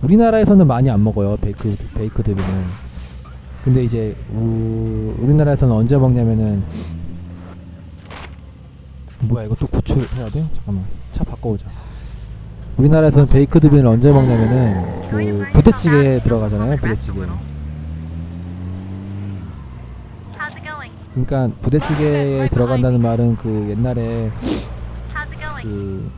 그 우리나라에서는 많이 안 먹어요 베이크 베이크 드비는 근데 이제 우, 우리나라에서는 언제 먹냐면은 뭐야 이거 또 구출 해야 돼? 잠깐만 차 바꿔오자 우리나라에서는 베이크 드비를 언제 먹냐면은 그 부대찌개에 들어가잖아요 부대찌개? 그러니까 부대찌개에 들어간다는 말은 그 옛날에? 그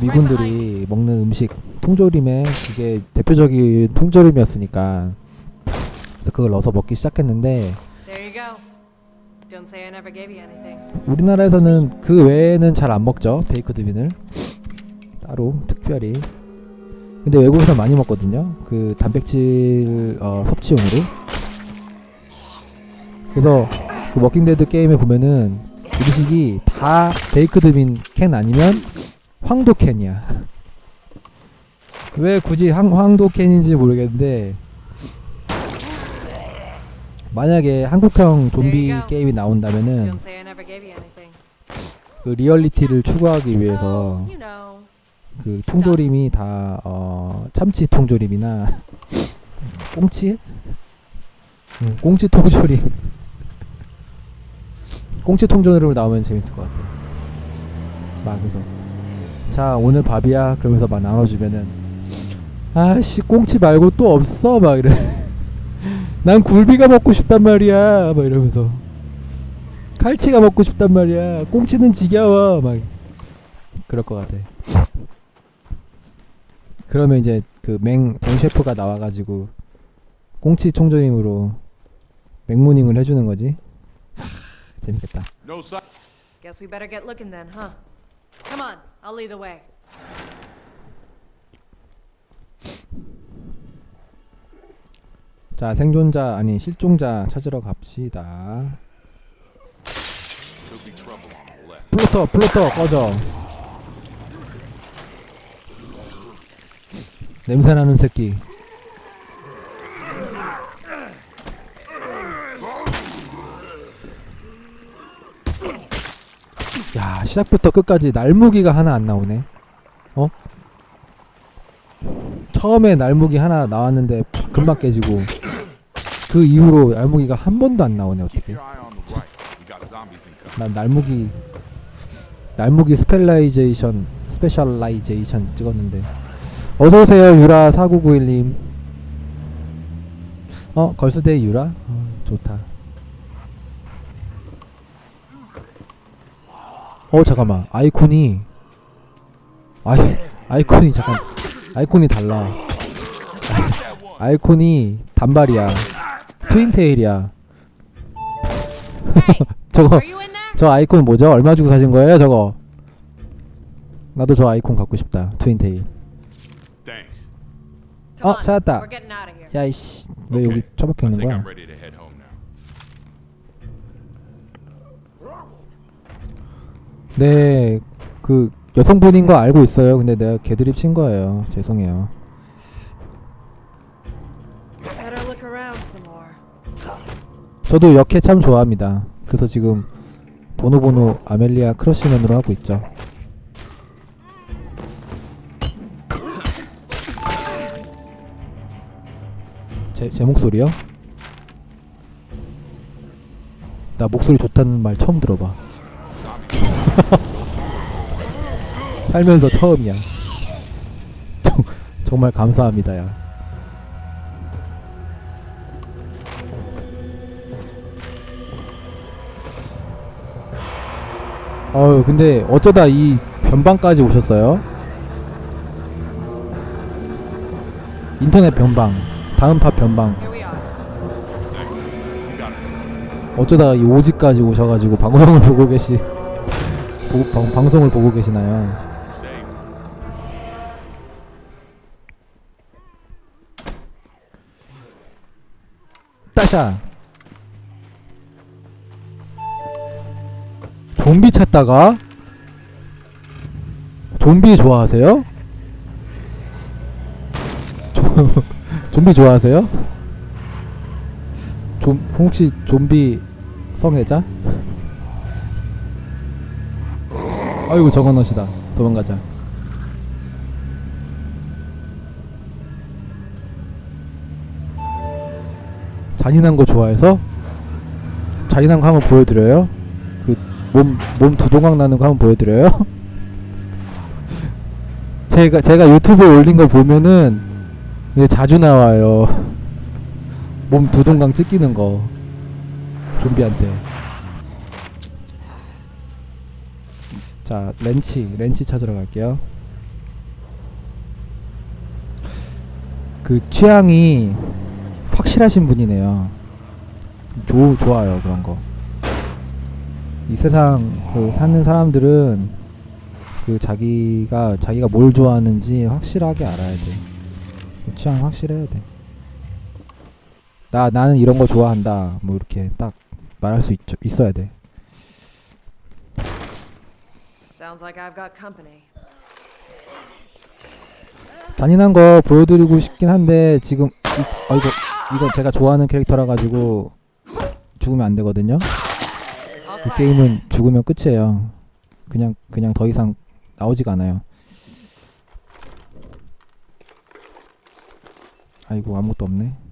미-. 미군들이 먹는 음식 통조림에 그게 대표적인 통조림이었으니까 그걸 넣어서 먹기 시작했는데. 우리나라에서는 그 외에는 잘 안 먹죠 베이크드 빈을 따로 특별히 근데 외국에서 많이 먹거든요 그 단백질 어, 섭취용으로 그래서 그 워킹데드 게임에 보면은 음식이 다 베이크드 빈 캔 아니면 황도 캔이야 왜 굳이 황, 황도 캔인지 모르겠는데 만약에 한국형 좀비. 게임이 나온다면은. 그 리얼리티를 추구하기 위해서. 그 통조림이 다 어, 참치 통조림이나 꽁치? 응, 꽁치 통조림. 꽁치 통조림으로 나오면 재밌을 것 같아. 막 그래서 자 오늘 밥이야 그러면서 막 나눠주면은 아씨 꽁치 말고 또 없어 막 이래. 난 굴비가 먹고 싶단 말이야 막 이러면서 칼치가 먹고 싶단 말이야 꽁치는 지겨워 막 그럴 것 같아. 그러면 이제 그맹 맹셰프가 나와가지고 꽁치 통조림으로 맥모닝을 해주는 거지. 하, 재밌겠다. No. Guess we better get looking then, huh? Come on, I'll lead the way. 자 생존자 아니 실종자 찾으러 갑시다. Could be trouble on the left. 플로터 플로터 꺼져. 냄새 나는 새끼. 야 시작부터 끝까지 날무기가 하나 안 나오네. 어? 처음에 날무기 하나 나왔는데 금방 깨지고 그 이후로 날무기가 한 번도 안 나오네 어떻게? 난 날무기 날무기 스펠라이제이션 스페셜라이제이션 찍었는데. 어서 오세요 유라 4991님. 어 걸스데이 유라? 어, 좋다 어 잠깐만 아이콘이 아이 아이콘이 잠깐 아이콘이 달라 아이콘이 단발이야 트윈테일이야 저거? 저 아이콘 뭐죠? 얼마 주고 사신 거예요, 저거? 나도 저 아이콘 갖고 싶다. 트윈테일. 어, 찾았다. We're getting out of here. 야 이씨, 왜. 여기 처박혀 있는 거야? 네, 그 여성분인 거 알고 있어요. 근데 내가 개드립 친 거예요. 죄송해요. Better look around some more. 저도 역해 참 좋아합니다. 그래서 지금 보노보노 아멜리아 크러쉬맨으로 하고 있죠. 제, 제 목소리요? 나 목소리 좋다는 말 처음 들어봐. 살면서 처음이야. 정, 정말 감사합니다, 야. 어유 근데 어쩌다 이 변방까지 오셨어요? 인터넷 변방 다음 팟 변방. 어쩌다 이 오지까지 오셔가지고 방송을 보고 계시 보, 방, 방송을 보고 계시나요? 따샤 좀비 찾다가 좀비 좋아하세요? 좀- 좀비 좋아하세요? 좀 혹시 좀비 성애자? 아이고 저건 옷이다. 도망가자. 잔인한 거 좋아해서? 잔인한 거 한번 보여드려요? 그 몸 몸 두동강 나는 거 한번 보여드려요? 제가 제가 유튜브에 올린 거 보면은 자주 나와요. 몸 두동강 찢기는 거. 좀비한테. 자 렌치 렌치 찾으러 갈게요. 그 취향이 확실하신 분이네요. 좋 좋아요 그런 거. 이 세상 그 사는 사람들은 그 자기가 자기가 뭘 좋아하는지 확실하게 알아야 돼. 그 취향 확실해야 돼. 나 나는 이런 거 좋아한다. 뭐 이렇게 딱 말할 수 있, 있어야 돼. Sounds like I've got company. 잔인한 거 보여드리고 싶긴 한데 지금 이, 어 이거 이거 제가 좋아하는 캐릭터라 가지고 죽으면 안 되거든요. 이. 게임은 죽으면 끝이에요. 그냥 그냥 더 이상 나오지가 않아요. 아이고 아무것도 없네.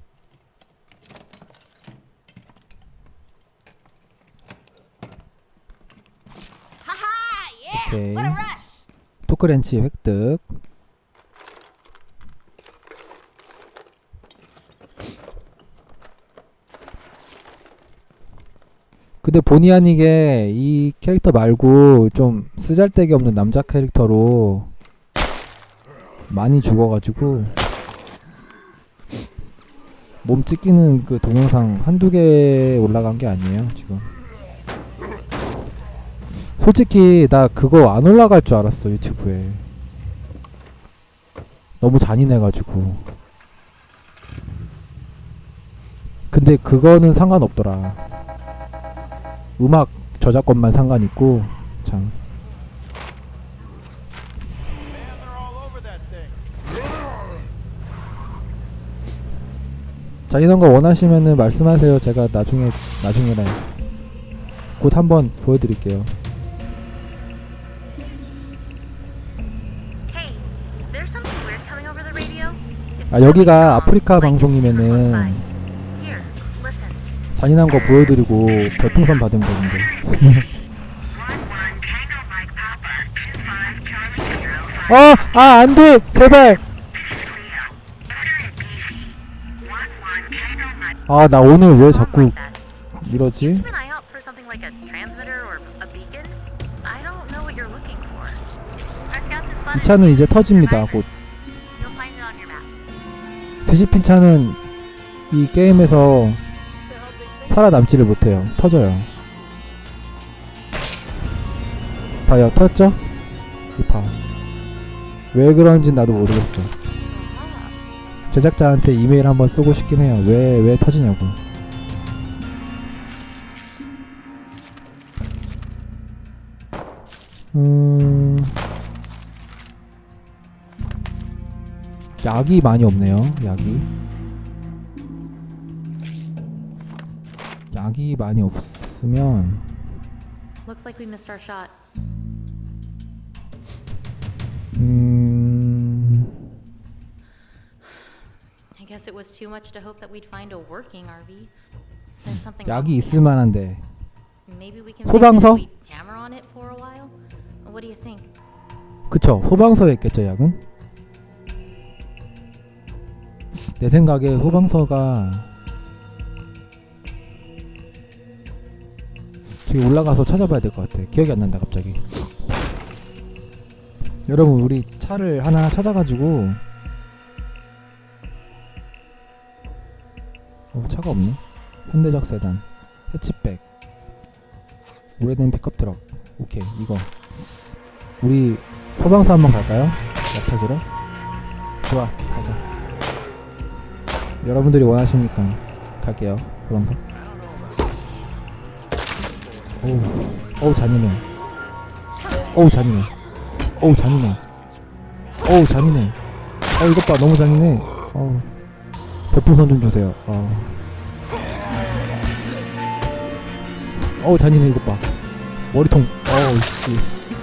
오케이. 토크렌치 획득. 근데 본의 아니게 이 캐릭터 말고 좀 쓰잘데기 없는 남자 캐릭터로 많이 죽어가지고 몸 찢기는 그 동영상 한두 개 올라간 게 아니에요 지금 솔직히 나 그거 안 올라갈 줄 알았어 유튜브에 너무 잔인해가지고 근데 그거는 상관없더라 음악 저작권만 상관 있고 참. 자 이런 거 원하시면은 말씀하세요. 제가 나중에 나중에라 곧 한번 보여드릴게요. 아 여기가 아프리카 방송이면은. 잔인한 거 보여드리고 별풍선 받으면 되는데. 어, 아, 안 돼! 제발! 아, 나 오늘 왜 자꾸. 이러지? 이 차는 이제. 터집니다, 곧. 뒤집힌 차는 이 게임에서 살아남지를 못해요. 터져요. 봐요, 터졌죠? 이 봐. 왜 그런지 나도 모르겠어. 제작자한테 이메일 한번 쓰고 싶긴 해요. 왜, 왜 터지냐고. 음, 약이 많이 없네요. 약이. 약이 많이 없으면 Looks like we missed our shot. 음, I guess it was too much to hope that we'd find a working RV. There's something 약이. 있을 만한데 Maybe we can 소방서? maybe camera on it for a while. What do you think? 그쵸 소방서에 있겠죠 약은 내 생각에 소방서가 저기 올라가서 찾아봐야 될 것 같아. 기억이 안 난다 갑자기. 여러분 우리 차를 하나 찾아가지고. 어 차가 없네. 현대적 세단. 해치백. 오래된 픽업 트럭. 오케이 이거. 우리 소방서 한번 갈까요? 약 찾으러? 좋아. 여러분들이 원하시니까 갈게요. 소방서. 어우, 어우 잔인해. 어우 잔인해. 어우 잔인해. 어우 잔인해. 어 이것 봐, 너무 잔인해. 어우. 별풍선 좀 주세요. 어. 어우 잔인해 이것 봐. 머리통. 어우 씨.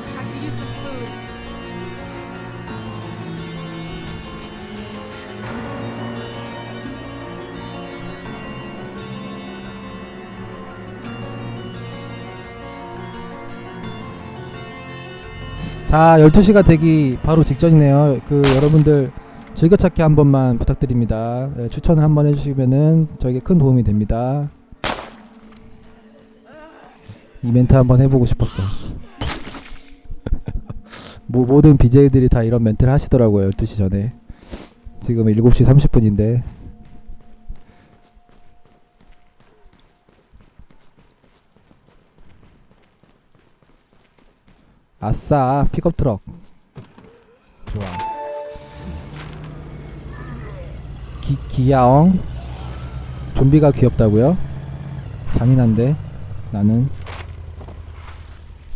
자 12시가 되기 바로 직전이네요. 그 여러분들 즐겨찾기 한 번만 부탁드립니다. 예, 추천을 한번 해주시면은 저에게 큰 도움이 됩니다. 이 멘트 한번 해보고 싶었어. 뭐 모든 BJ들이 다 이런 멘트를 하시더라고요 12시 전에. 지금 7시 30분인데 아싸 픽업 트럭. 좋아. 기, 기야엉. 좀비가 귀엽다고요? 잔인한데 나는.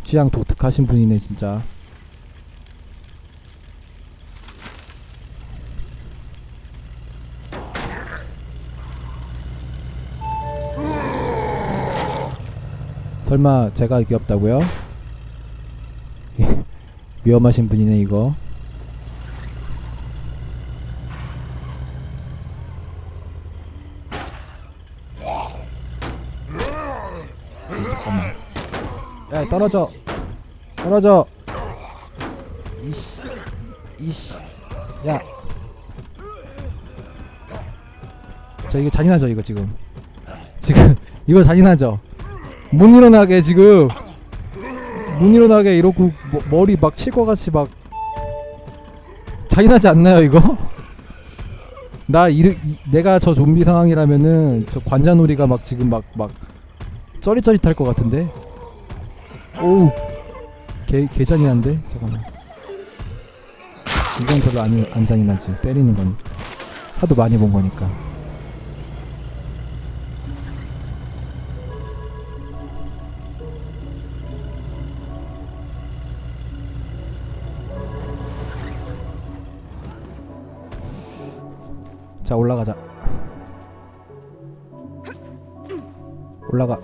취향 독특하신 분이네 진짜. 설마 제가 귀엽다고요? 위험하신 분이네 이거. 잠깐만. 야 떨어져. 떨어져. 이씨. 이씨. 야저 이거 잔인하죠 이거 지금. 지금 이거 잔인하죠. 못 일어나게 지금 못 일어나게 이러고 머, 머리 막칠것 같이 막 잔인하지 않나요 이거? 나 이르, 이, 내가 저 좀비 상황이라면은 저 관자놀이가 막 지금 막막 쩌릿쩌릿할 것 같은데? 오우. 개, 개 잔인한데? 잠깐만. 이건 별로 안, 안 잔인하지. 때리는 건 하도 많이 본 거니까 자 올라가자 올라가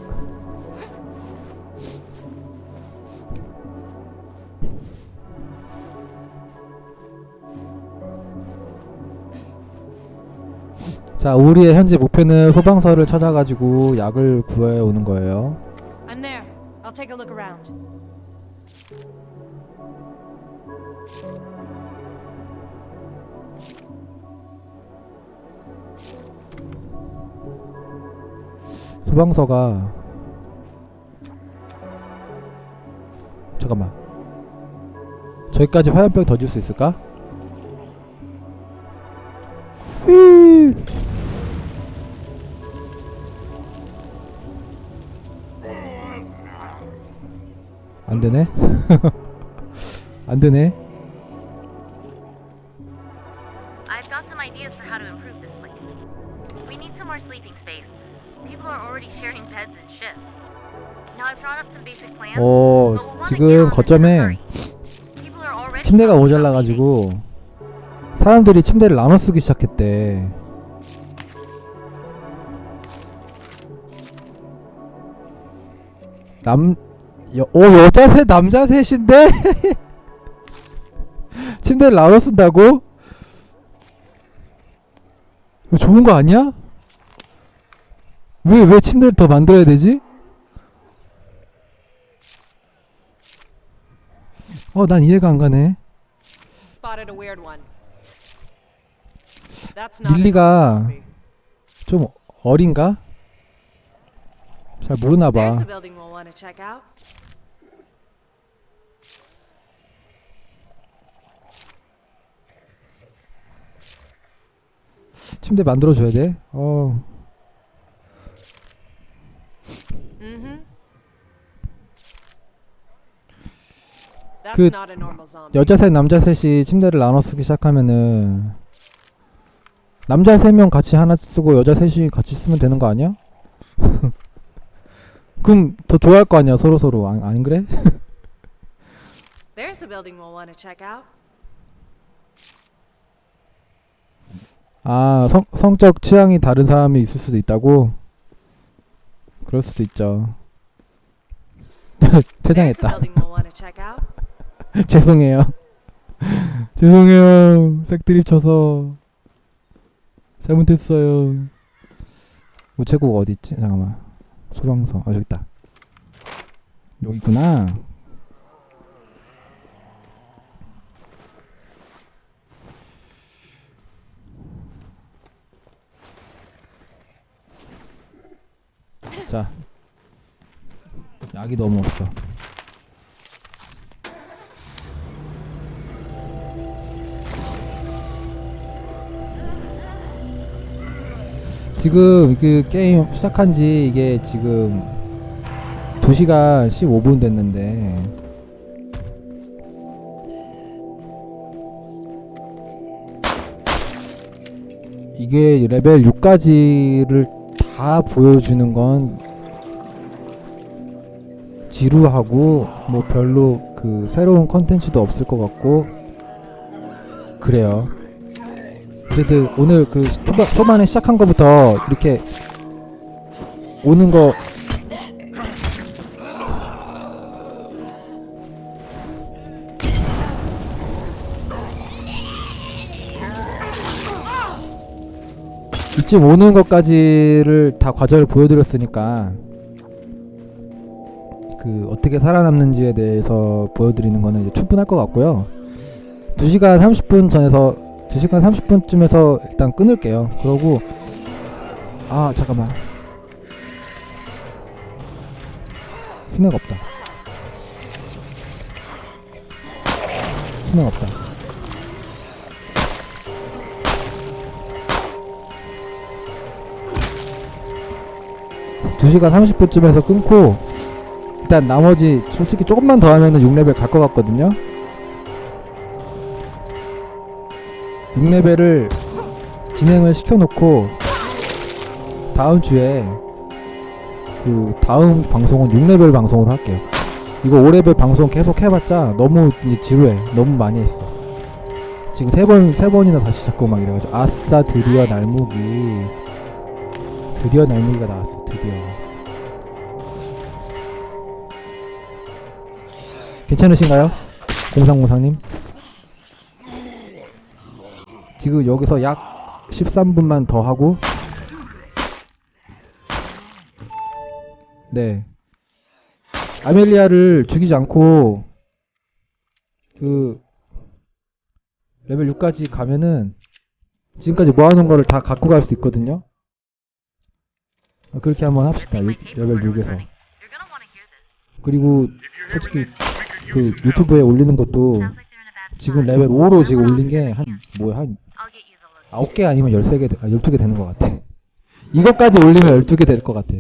자 우리의 현재 목표는 소방서를 찾아가지고 약을 구해 오는 거예요 I'm there. I'll take a look around. 소방서가 잠깐만 저기까지 화염병 더줄수 있을까? 휘. 안 되네. 안 되네. I've got some ideas for how to improve this place. We need some more sleeping space. 어, 지금 거점에 침대가 모자라가지고 사람들이 침대를 나눠 쓰기 시작했대. 남, 여, 오 여자 셋 남자 셋인데 침대를 나눠 쓴다고? 좋은 거 아니야? 왜 왜 침대를 더 만들어야 되지? 어, 난 이해가 안 가네. 밀리가. 좀 어린가? 잘 모르나 봐. 침대 만들어 줘야 돼. 어. 그 not a normal zombie. 여자 셋 남자 셋이 침대를 나눠 쓰기 시작하면은 남자 세 명 같이 하나 쓰고 여자 셋이 같이 쓰면 되는 거 아니야? 그럼 더 좋아할 거 아니야 서로 서로 안, 안 그래? There's a building we'll want to check out. 아 성, 성적 취향이 다른 사람이 있을 수도 있다고? 그럴 수도 있죠. 퇴장했다. 죄송해요. 죄송해요. 색드립 쳐서 잘못했어요. 우체국 어디 있지? 잠깐만. 소방서. 아 저기 있다. 여기구나. 자 약이 너무 없어. 지금 그 게임 시작한 지 이게 지금 2시간 15분 됐는데. 이게 레벨 6까지를 다 보여주는 건 지루하고 뭐 별로 그 새로운 컨텐츠도 없을 것 같고 그래요. 그래도 오늘 그 초반, 초반에 시작한 거부터 이렇게 오는 거 이쯤 오는 것까지를 다 과정을 보여드렸으니까 그 어떻게 살아남는지에 대해서 보여드리는 거는 이제 충분할 것 같고요. 2시간 30분 전에서 2시간 30분쯤에서 일단 끊을게요. 그러고 아 잠깐만 스낵 없다. 스낵 없다. 두시간 30분쯤에서 끊고 일단 나머지 솔직히 조금만 더 하면은 6레벨 갈 것 같거든요. 6레벨을 진행을 시켜놓고 다음 주에 그 다음 방송은 6레벨 방송으로 할게요. 이거 5레벨 방송 계속 해봤자 너무 지루해. 너무 많이 했어. 지금 세 번, 세 번이나 다시 잡고 막 이래가지고 아싸 드디어 날무기 드디어 날무기가 나왔어 드디어 괜찮으신가요? 공상공상님 지금 여기서 약 13분만 더 하고 네 아멜리아를 죽이지 않고 그 레벨 6까지 가면은 지금까지 모아놓은 거를 다 갖고 갈 수 있거든요 어, 그렇게 한번 합시다 레벨 recorder's 6에서 running. You're gonna wanna hear this. 그리고 솔직히 그 유튜브에 올리는 것도 지금. 레벨 5로 지금 올린 게 한 뭐야 한 get you the look. 9개 아니면 13개 아, 12개 되는 것 같아 이것까지 올리면 12개 될 것 같아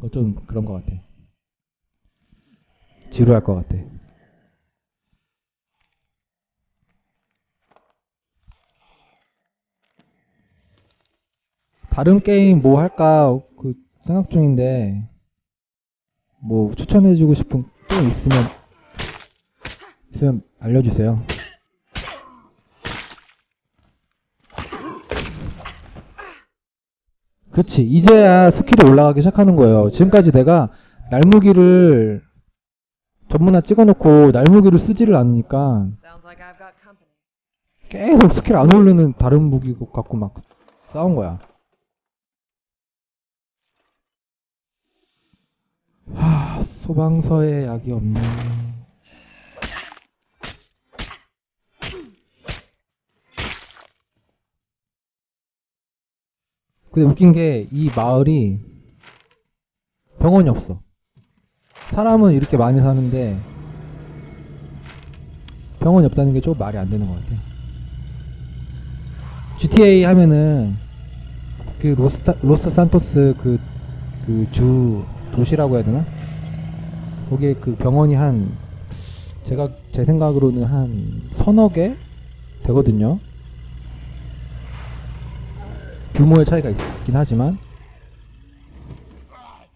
어, 좀 그런 것 같아 지루할 것 같아 다른 게임 뭐 할까 그 생각 중인데 뭐 추천해주고 싶은 게 있으면 있으면 알려주세요. 그치 이제야 스킬이 올라가기 시작하는 거예요. 지금까지 내가 날무기를 전문화 찍어놓고 날무기를 쓰지를 않으니까. 계속 스킬 안 오르는 다른 무기 갖고 막 싸운 거야. 하, 소방서에 약이 없네. 근데 웃긴 게 이 마을이 병원이 없어. 사람은 이렇게 많이 사는데 병원이 없다는 게 좀 말이 안 되는 것 같아. GTA 하면은 그 로스타, 로스 산토스 그 그 주 도시라고 해야 되나? 거기에 그 병원이 한 제가 제 생각으로는 한 서너 개 되거든요. 규모의 차이가 있긴 하지만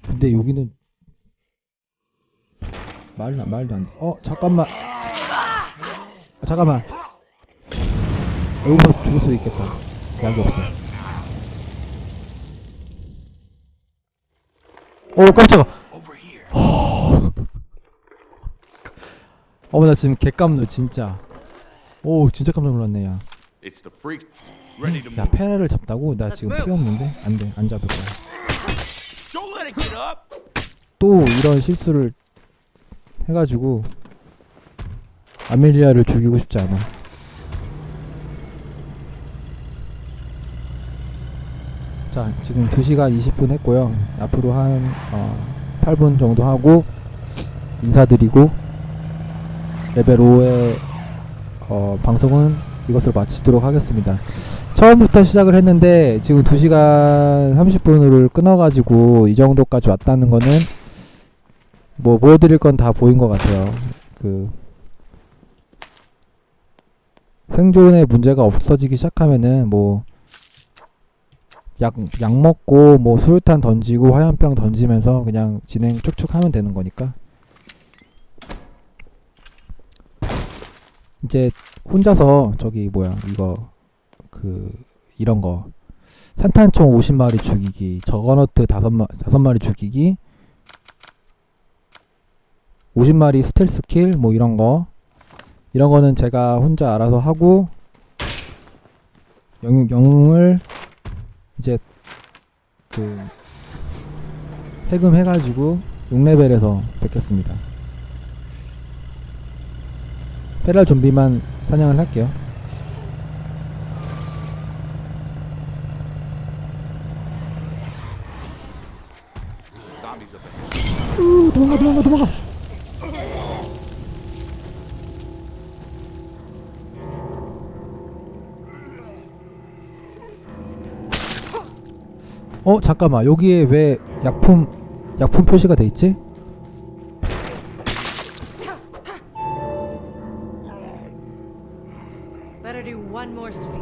근데 여기는 말도 안- 말도 안 돼. 어 잠깐만 아, 잠깐만 여기서 죽을 수도 있겠다. 약이 없어. 오 깜짝아. 어머 나 지금 개깜놀 진짜. 오 진짜 깜짝 놀랐네 야. 야. 페라를 잡다고 나 지금. 피 없는데 안 돼 안 잡을 거야. 또 이런 실수를 해가지고 아멜리아를 죽이고 싶지 않아. 자 지금 2시간 20분 했고요. 앞으로 한 어, 8분 정도 하고 인사드리고 레벨 5의 어, 방송은 이것으로 마치도록 하겠습니다. 처음부터 시작을 했는데 지금 2시간 30분을 끊어가지고 이 정도까지 왔다는 거는 뭐 보여드릴 건 다 보인 것 같아요. 그 생존에 문제가 없어지기 시작하면은 뭐 약, 약 먹고 뭐 수류탄 던지고 화염병 던지면서 그냥 진행 쭉쭉 하면 되는 거니까. 이제 혼자서 저기 뭐야 이거 그 이런 거. 산탄총 50마리 죽이기 저거너트 5마, 5마리 죽이기 50마리 스텔스 킬 뭐 이런 거. 이런 거는 제가 혼자 알아서 하고 영, 영웅을 이제 그 해금 해가지고 6레벨에서 뵙겠습니다. 페랄 좀비만 사냥을 할게요. 잠깐만 여기에 왜 약품 약품 표시가 돼 있지?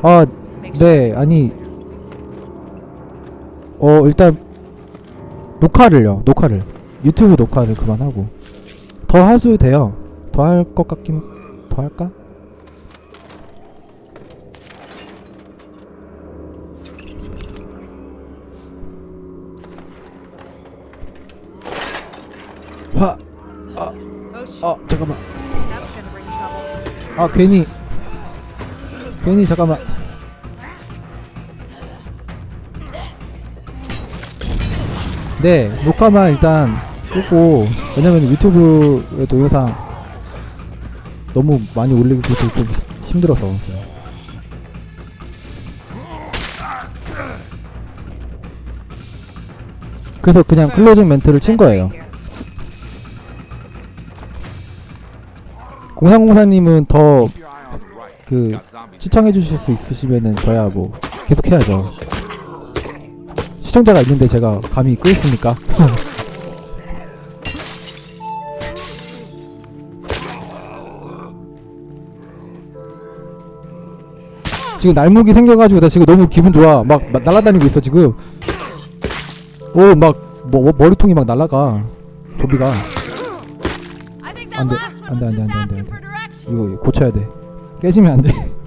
아 네, 아니 어 일단 녹화를요, 녹화를 유튜브 녹화를 그만하고 더 해도 돼요. 더 할 것 같긴 더 할까? 화, Oh shit, 어 잠깐만. 아 괜히 괜히 잠깐만. 네, 녹화만 일단 끄고 왜냐면 유튜브에 동영상 너무 많이 올리기 좀 힘들어서 그래서 그냥 클로징 멘트를 친 거예요. 공상공사님은 더. 그. 시청해 주실 수 있으시면은 저야 뭐 계속 해야죠. 시청자가 있는데 제가 감히 끄겠습니까? 지금 날무기 생겨가지고 나 지금 너무 기분 좋아. 막, 막 날아다니고 있어 지금. 오막 뭐, 머리통이 막 날아가. 도비가 I think 안 that 돼, last 안 one 돼, was 안 돼, 안 just 돼, 안 돼, asking 안 돼. for directions. 이거 이거 고쳐야 돼. 깨지면 안 돼.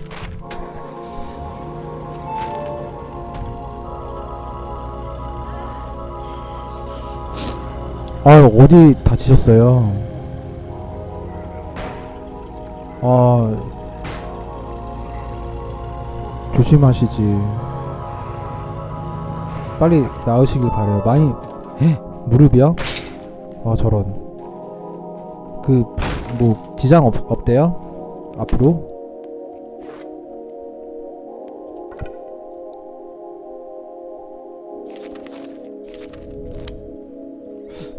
아 어디 다치셨어요? 아 조심하시지. 빨리 나으시길 바래요. 많이 에 무릎이요? 아 저런. 그 뭐 지장 없, 없대요? 앞으로?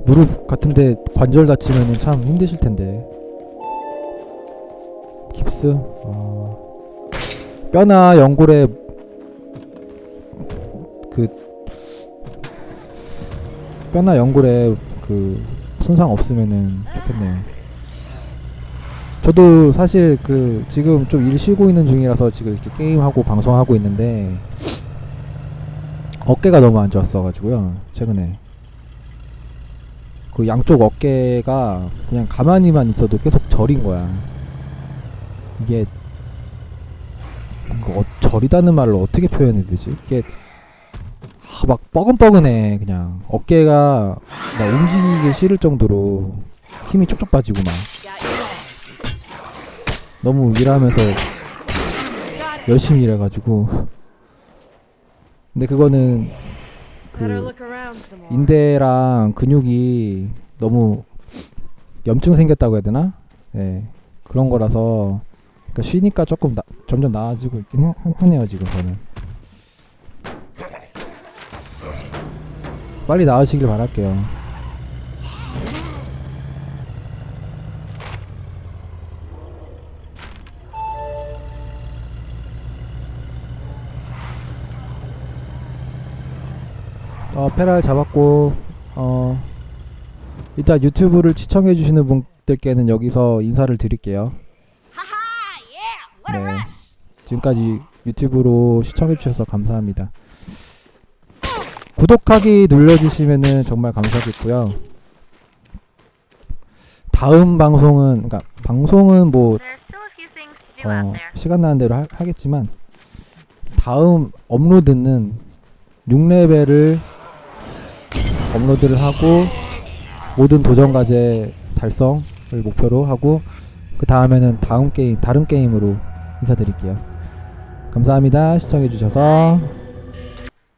무릎 같은데 관절 다치면은 참 힘드실 텐데. 깁스? 어. 뼈나 연골에 그 뼈나 연골에 그 손상 없으면은 좋겠네요. 저도 사실 그 지금 좀 일 쉬고 있는 중이라서 지금 이렇게 게임하고 방송하고 있는데 어깨가 너무 안 좋았어가지고요 최근에. 그 양쪽 어깨가 그냥 가만히만 있어도 계속 저린 거야. 이게 그 어, 저리다는 말로 어떻게 표현해야 되지? 이게 아, 막 뻐근뻐근해 그냥. 어깨가 막 움직이기 싫을 정도로 힘이 쪽쪽 빠지고 막. 너무 일하면서. 열심히 일해가지고 근데 그거는 그. 인대랑 근육이 너무 염증 생겼다고 해야 되나? 네 그런 거라서 그러니까 쉬니까 조금 나, 점점 나아지고 있긴 하, 하네요 지금 저는 빨리 나으시길 바랄게요. 어, 페랄 잡았고, 어, 이따 유튜브를 시청해 주시는 분들께는 여기서 인사를 드릴게요. 네. 지금까지 유튜브로 시청해 주셔서 감사합니다. 구독하기 눌러주시면은 정말 감사하겠고요. 다음 방송은, 그러니까 방송은 뭐 어. 시간 나는 대로 하, 하겠지만 다음 업로드는 6레벨을 업로드를 하고 모든 도전 과제 달성을 목표로 하고 그 다음에는 다음 게임 다른 게임으로 인사드릴게요. 감사합니다. 시청해 주셔서